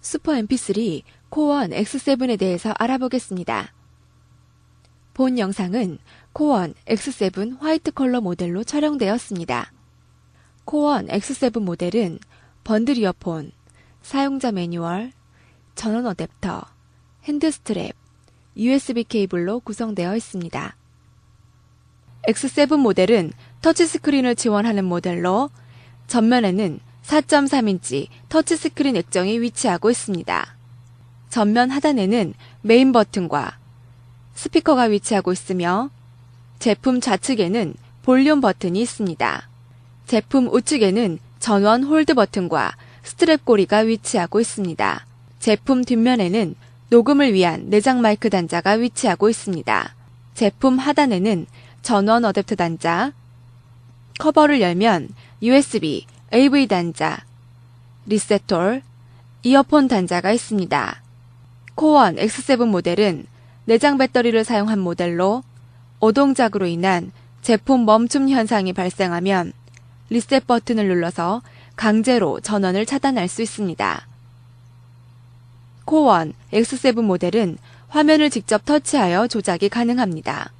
슈퍼 MP3 코원 X7에 대해서 알아보겠습니다. 본 영상은 코원 X7 화이트 컬러 모델로 촬영되었습니다. 코원 X7 모델은 번들 이어폰, 사용자 매뉴얼, 전원 어댑터, 핸드 스트랩, USB 케이블로 구성되어 있습니다. X7 모델은 터치스크린을 지원하는 모델로 전면에는 4.3인치 터치스크린 액정이 위치하고 있습니다. 전면 하단에는 메인 버튼과 스피커가 위치하고 있으며 제품 좌측에는 볼륨 버튼이 있습니다. 제품 우측에는 전원 홀드 버튼과 스트랩 고리가 위치하고 있습니다. 제품 뒷면에는 녹음을 위한 내장 마이크 단자가 위치하고 있습니다. 제품 하단에는 전원 어댑터 단자, 커버를 열면 USB, AV 단자, 리세톨, 이어폰 단자가 있습니다. 코원 X7 모델은 내장 배터리를 사용한 모델로 오동작으로 인한 제품 멈춤 현상이 발생하면 리셋 버튼을 눌러서 강제로 전원을 차단할 수 있습니다. 코원 X7 모델은 화면을 직접 터치하여 조작이 가능합니다.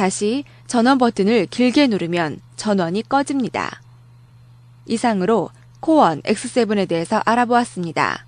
다시 전원 버튼을 길게 누르면 전원이 꺼집니다. 이상으로 코원 X7에 대해서 알아보았습니다.